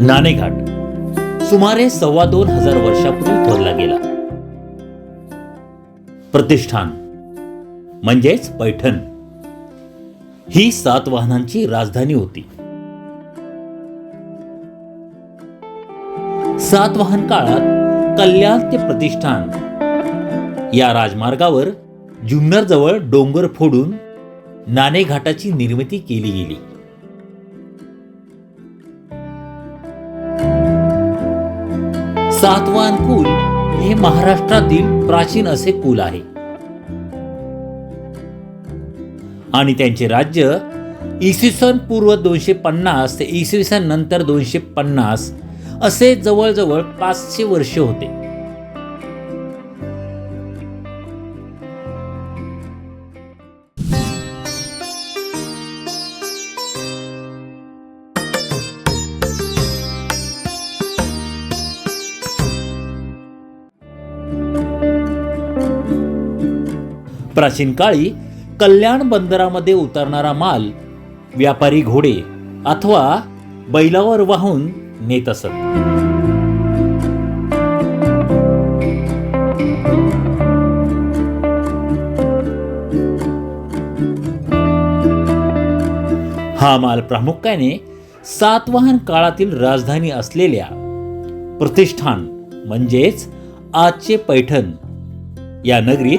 नाणेघाट. सुमारे सव्वा दोन हजार वर्षापूर्वी ठरला गेला. प्रतिष्ठान म्हणजेच पैठण ही सातवाहनांची राजधानी होती. सातवाहन काळात कल्याण ते प्रतिष्ठान या राजमार्गावर जुन्नर जवळ डोंगर फोडून नाणेघाटाची निर्मिती केली गेली. सातवाहन कुल हे महाराष्ट्रातील प्राचीन असे कुल आहे. आणि त्यांचे राज्य इसवी सन पूर्व दोनशे पन्नास ते इसवी सन नंतर दोनशे पन्नास असे जवळजवळ पाचशे वर्ष होते. प्राचीन काळी कल्याण बंदरामध्ये उतरणारा माल व्यापारी घोडे अथवा बैलावर वाहून नेत असत. हा माल प्रामुख्याने सातवाहन काळातील राजधानी असलेल्या प्रतिष्ठान म्हणजेच आजचे पैठण या नगरीत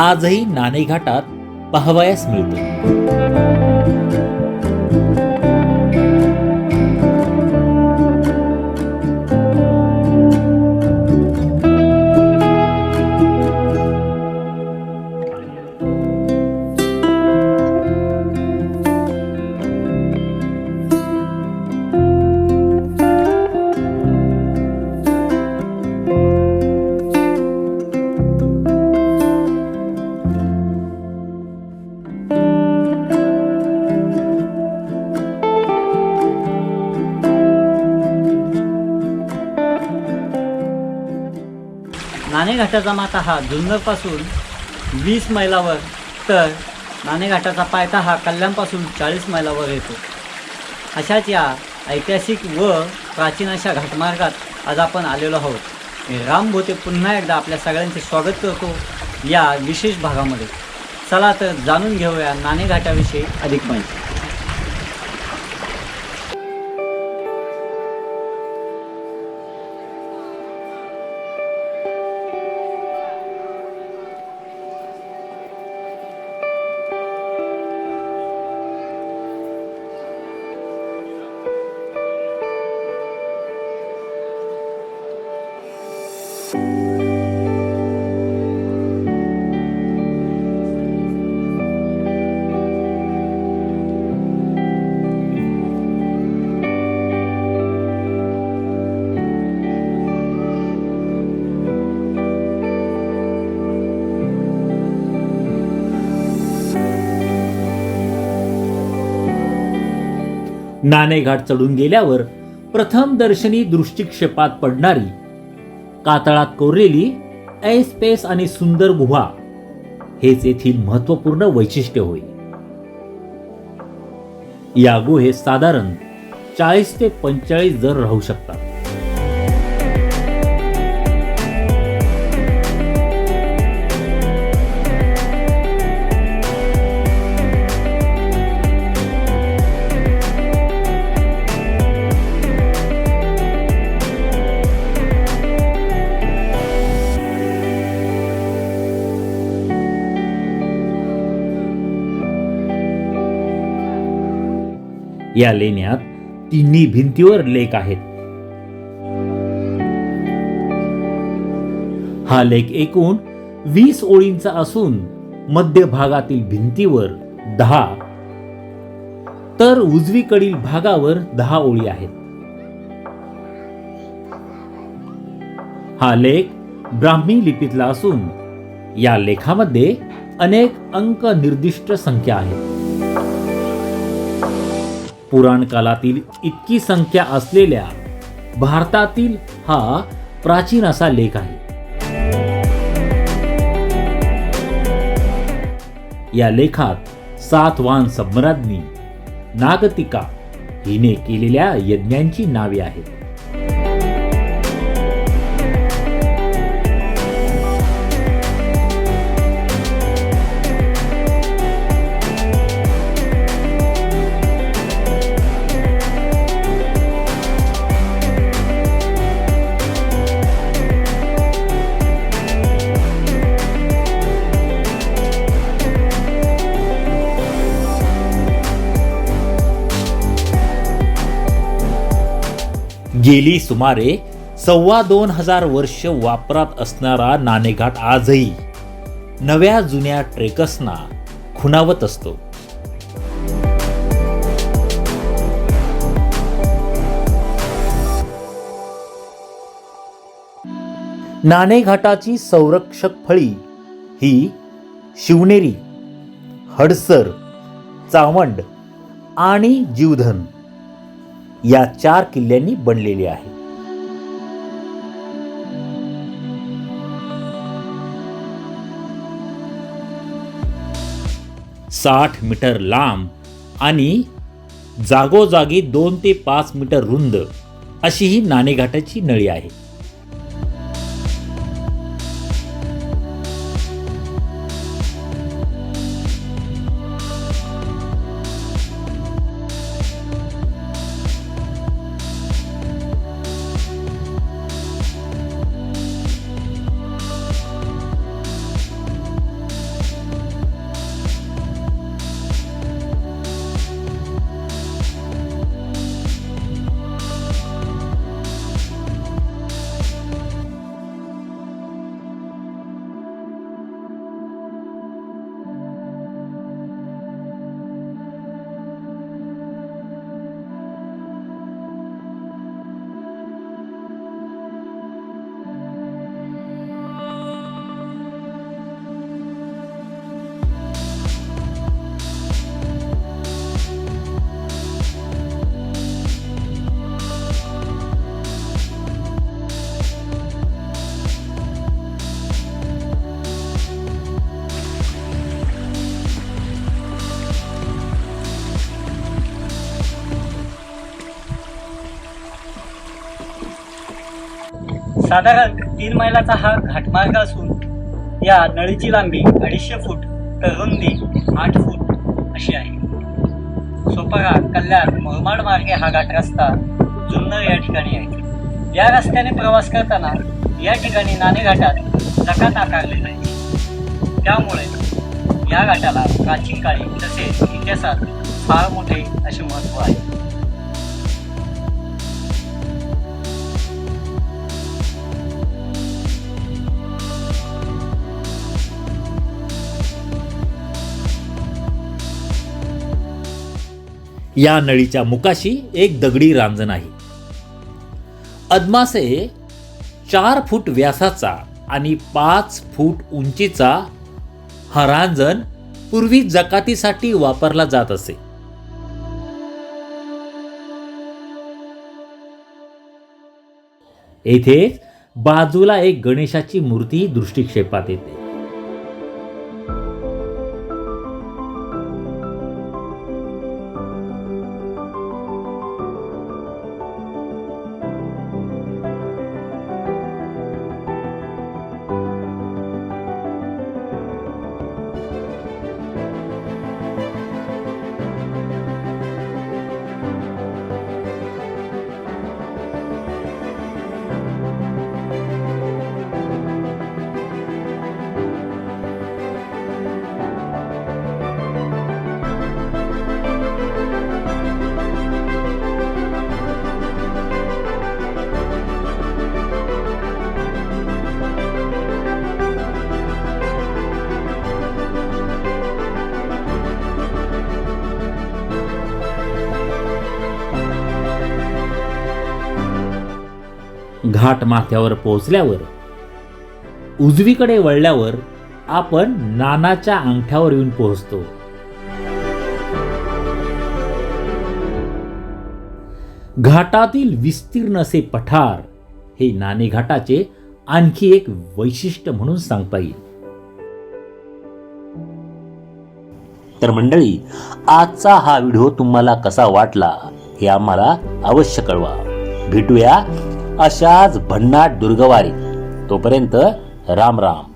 आजही नाणेघाटात पाहावयास मिळतो. नाणेघाटाचा माथा हा जुन्नरपासून वीस मैलावर तर नाणेघाटाचा पायथा हा कल्याणपासून चाळीस मैलावर येतो. अशाच या ऐतिहासिक व प्राचीन अशा घाटमार्गात आज आपण आलेलो आहोत. मी राम भोते पुन्हा एकदा आपल्या सगळ्यांचे स्वागत करतो या विशेष भागामध्ये. चला तर जाणून घेऊया नाणेघाटाविषयी अधिक माहिती. नाणेघाट चढून गेल्यावर प्रथम दर्शनी दृष्टिक्षेपात पडणारी कातळात कोरलेली ऐसपेस आणि सुंदर गुहा हेच येथील महत्त्वपूर्ण वैशिष्ट्य होय. या गुहेत साधारण चाळीस ते पंचेचाळीस जण राहू शकतात. या लेण्यात तिन्ही भिंतीवर लेख आहेत. हा लेख एकूण वीस ओळींचा असून मध्य भागातील भिंतीवर दहा तर उजवीकडील भागावर दहा ओळी आहेत. हा लेख ब्राह्मी लिपीतला असून या लेखामध्ये अनेक अंक निर्दिष्ट संख्या आहेत. पुराणकालातील इतकी संख्या असलेल्या भारतातील हा प्राचीन असा लेख आहे. या लेखात सातवान सम्राज्ञी नागतिका हिने केलेल्या यज्ञांची नावे आहेत. गेली सुमारे सव्वा दोन हजार वर्ष वापरात असणारा नाणेघाट आजही नव्या जुन्या ट्रेकर्सना खुणावत असतो. नाणेघाटाची संरक्षक फळी ही शिवनेरी हडसर चावंड आणि जीवधन या चार किल्ल्यांनी बनलेली आहे. साठ मीटर लांब आणि जागोजागी दोन ते पाच मीटर रुंद अशी ही नाणेघाटाची नळी आहे. साधारण तीन मैलाचा हा घाटमार्ग असून या नळीची लांबी अडीचशे फूट तर रुंदी आठ फूट अशी आहे. सोपारा कल्याण मुरमाड मार्गे हा घाट रस्ता जुन्नर या ठिकाणी आहे. या रस्त्याने प्रवास करताना या ठिकाणी नाणेघाटात जकात आकारले जायचे त्यामुळे या घाटाला प्राचीन काळी तसेच इतिहासात फार मोठे असे महत्त्व आहे. या नळीच्या मुखाशी एक दगडी रांजण आहे. अदमासे चार फूट व्यासाचा आणि पाच फूट उंचीचा हा रांजण पूर्वी जकातीसाठी वापरला जात असे. येथे बाजूला एक गणेशाची मूर्ती दृष्टिक्षेपात येते. घाट माथ्यावर पोहोचल्यावर उजवीकडे वळल्यावर आपण नानाच्या अंगठ्यावर येऊन पोहोचतो. घाटातील विस्तीर्ण असे पठार हे नाणे घाटाचे आणखी एक वैशिष्ट्य म्हणून सांगता येईल. तर मंडळी आजचा हा व्हिडिओ तुम्हाला कसा वाटला हे आम्हाला अवश्य कळवा. भेटूया अशाच भन्नाट दुर्गवारी तोपर्यंत राम राम.